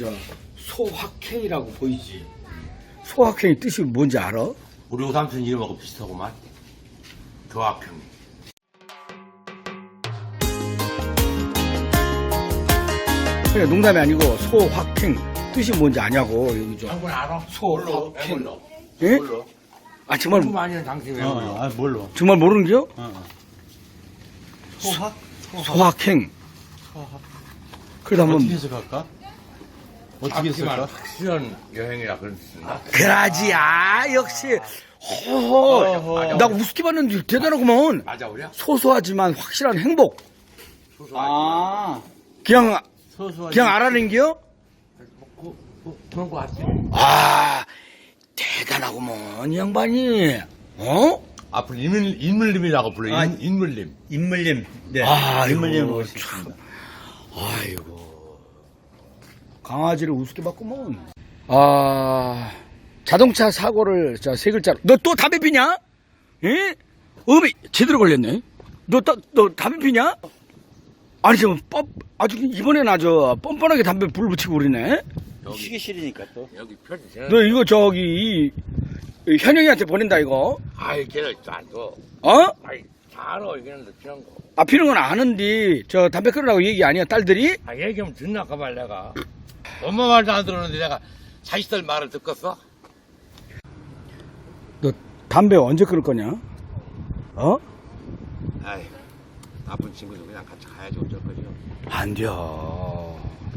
저 소확행이라고 보이지? 소확행의 뜻이 뭔지 알아? 우리 오삼촌 이름하고 비슷하구만. 교학형. 그래 농담이 아니고 소확행 뜻이 뭔지 아냐고 여기 좀. 장군 알아? 소확행. 몰라. 예? 몰라. 아 정말 많이 하는 당신 왜 어, 몰라? 아, 뭘로? 정말 모르는겨? 어, 어. 소학? 소확행. 그래도 한번 어떻게 해석할까? 어떻게 해석할까? 확실한 여행이라 그런 뜻인가? 그라지 아 역시 호호 어허. 나 우습게 봤는데 대단하구먼 맞아 우리야? 소소하지만 확실한 행복 소소하지. 아, 그냥 소소하지. 그냥 알아낸겨? 그, 그, 그런 거 같지? 아 대단하구먼 이 양반이 어? 앞으로 인물, 인물님이라고 불러. 아, 인, 인물님. 인물님. 네. 아이고, 인물님. 있습니다. 아이고 강아지를 우습게 봤구먼 아 자동차 사고를 자 세 글자로 너 또 담배 피냐? 예? 어미 제대로 걸렸네 너, 또- 너 담배 피냐? 아니 지금 뻔 아주 이번엔 아주 뻔뻔하게 담배 불 붙이고 그러네 여기, 쉬기 싫으니까 또. 여기 편이 제너 이거 저기 이, 이 현영이한테 보낸다 이거 아이, 걔는 안 줘. 어? 아이, 잘 이게는 필요한 거. 아 피는 건 아는데 저 담배 끊으라고 얘기 아니야 딸들이? 아, 얘기하면 듣나, 까말 내가. 엄마 말도 안 들었는데 내가 자식들 말을 듣겠어? 너 담배 언제 끊을 거냐? 어? 아이, 나쁜 친구들 그냥 같이 가야지 어쩔 거지. 안 돼.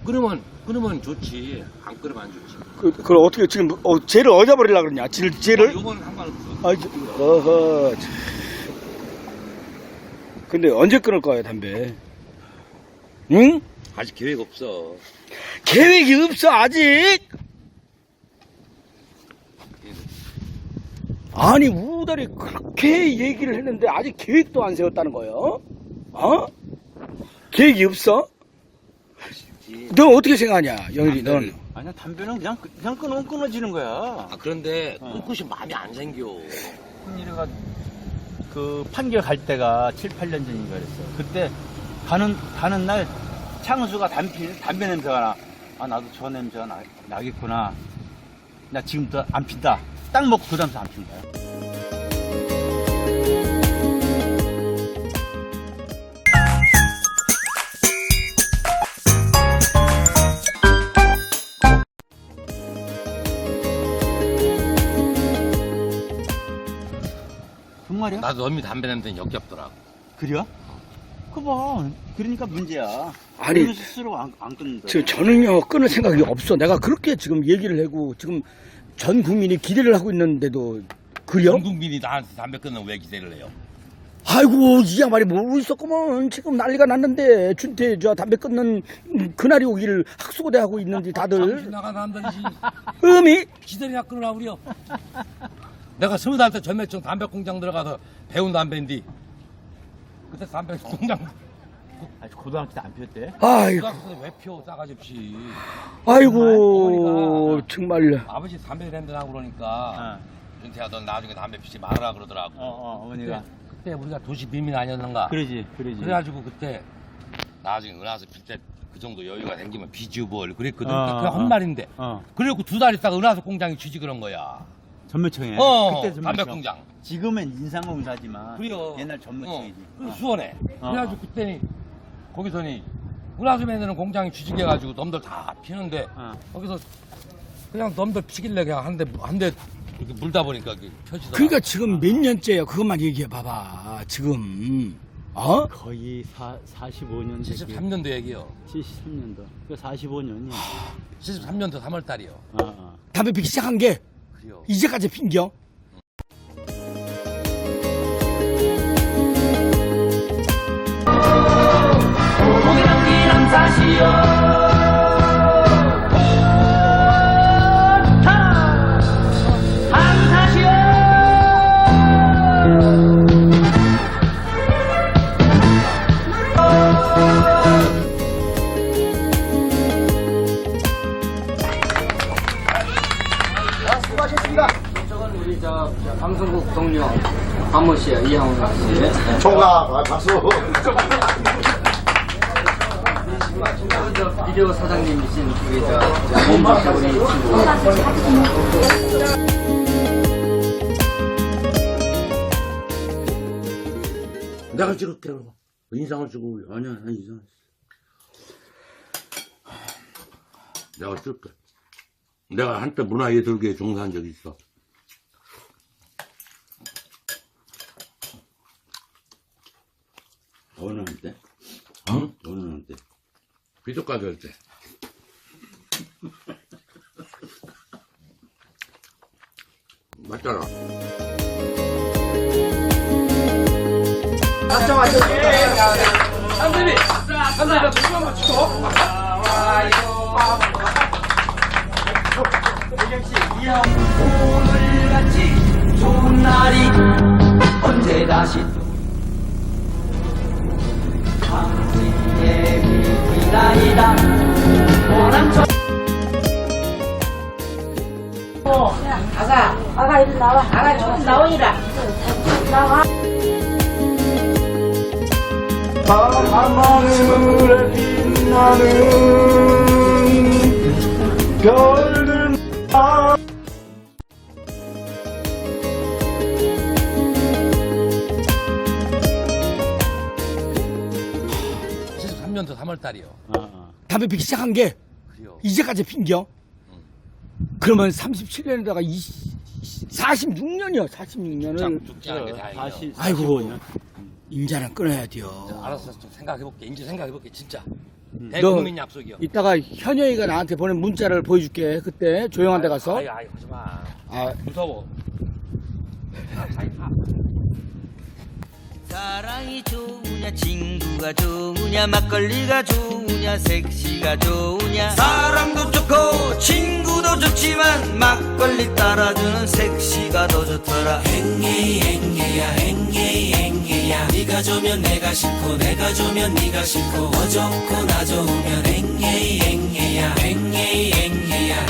끊으면, 끊으면 좋지. 안 끊으면 안 좋지. 그, 그걸 어떻게 지금, 어, 쟤를 어디다 버리려고 그러냐? 쟤를, 쟤를? 이건 상관없어. 아, 저, 어허. 참. 근데 언제 끊을 거야, 담배? 응? 아직 계획 없어. 계획이 없어, 아직? 아니, 우달이 그렇게 얘기를 했는데 아직 계획도 안 세웠다는 거예요? 어? 계획이 없어? 너 어떻게 생각하냐, 영일이, 넌? 아니야, 담배는 그냥, 그냥 끊으면 끊어지는 거야. 아, 그런데 어. 끊고 싶으면 마음이 안 생겨. 큰일이가 그 판결 갈 때가 7, 8년 전인가 그랬어. 그때 가는, 가는 날 창수가 담배, 담배 냄새가 나. 아, 나도 저 냄새가 나, 나겠구나. 나 지금부터 안 핀다. 딱 먹고 그 다음부터 안 핀다. 정말이야? 나도 언니 담배 냄새는 역겹더라고. 그래요? 그 봐. 그러니까 문제야. 아니, 그러면 스스로 안, 안 끊는다. 지금 저는요 끊을 생각이 없어. 내가 그렇게 지금 얘기를 하고 지금 전 국민이 기대를 하고 있는데도 그려? 전 국민이 나한테 담배 끊는 왜 기대를 해요? 아이고 이 양반이 모르고 있었구먼. 지금 난리가 났는데 준태 저 담배 끊는 그날이 오기를 학수고대 하고 있는데 다들 나가 사람들이지. 음이 기다리나 끊으라 우려. 내가 스무 살때 전매청 담배 공장 들어가서 배운 담배인데 그때 담배 공장 아니, 고등학교 때 안 피웠대? 아이고 그학교왜 피워 싸가지 없이 아이고 정말 아버지 담배 냄새 나고 그러니까 어, 준태야 넌 나중에 담배 피지 말아라 그러더라고. 어, 어, 어머니가. 그때 우리가 도시 비민 아니었는가? 그러지, 그러지. 그래가지고 그때 나중에 은하수 필 때 그 정도 여유가 생기면 비주벌 그랬거든. 어, 그냥 어. 헛말인데. 어, 그래갖고 두 달 있다가 은하수 공장이 취직을 한 거야. 전매청에. 어, 그때 전매청. 담배 공장. 지금은 인상공사지만. 그래요. 옛날 전매청이지. 어, 어. 수원에. 어. 그래가지고 그때니 거기서니 매는 공장이 취직해가지고 놈들 다 피는데 어. 거기서 그냥 놈들 피길래 그냥 한 대 한 대 이렇게 물다 보니까 그 펴지더라. 그러니까 지금 몇 년째야 그것만 얘기해 봐봐 지금 어? 거의 사, 45년 73년도 얘기요. 73년도. 그 45년이. 73년도 3월 달이요. 어, 어. 담배 피기 시작한 게. 이제까지 핀겨? 수고하셨습니다. 박모 씨야 이항훈 씨. 총각 아, 박수. 비디오 사장님이신 우리 저, 저 민박 우리 친구. 내가 찍을게. 인상을 쓰고 아니야, 난 인상. 내가 찍을게. 내가 한때 문화예술계에 종사한 적이 있어. 어느 한때? 응? 어느 한때? 비속가게 할 때. 맞잖아. 오늘같이 좋은 날이 언제 다시 비나이다 보람처 아가, 아가 이리 나와. 아가 좀 나오니라. 나와. 밤하늘에 빛나는 담배 피기 시작한 게 그래요. 이제까지 핀겨? 그러면 37년에다가 46년이요. 46년을 죽지 않은 게 다행이에요. 다시 아이고 임자는 끊어야 돼요. 알았어, 좀 생각해볼게. 이제 생각해볼게, 진짜. 너 대국민 약속이요. 이따가 현영이가 나한테 보낸 문자를 보여줄게. 그때 조용한 데 가서. 아이, 아이, 하지 마. 아, 무서워. 아, 자기. 사랑이 좋으냐 친구가 좋으냐 막걸리가 좋으냐 섹시가 좋으냐. 사랑도 좋고 친구도 좋지만 막걸리 따라주는 섹시가 더 좋더라. 행예이 행예야 행예이 행예야. 네가 좋으면 내가 싫고 내가 좋으면 네가 싫고. 어 좋고 나 좋으면 행예이 행예야. 행예이 행예야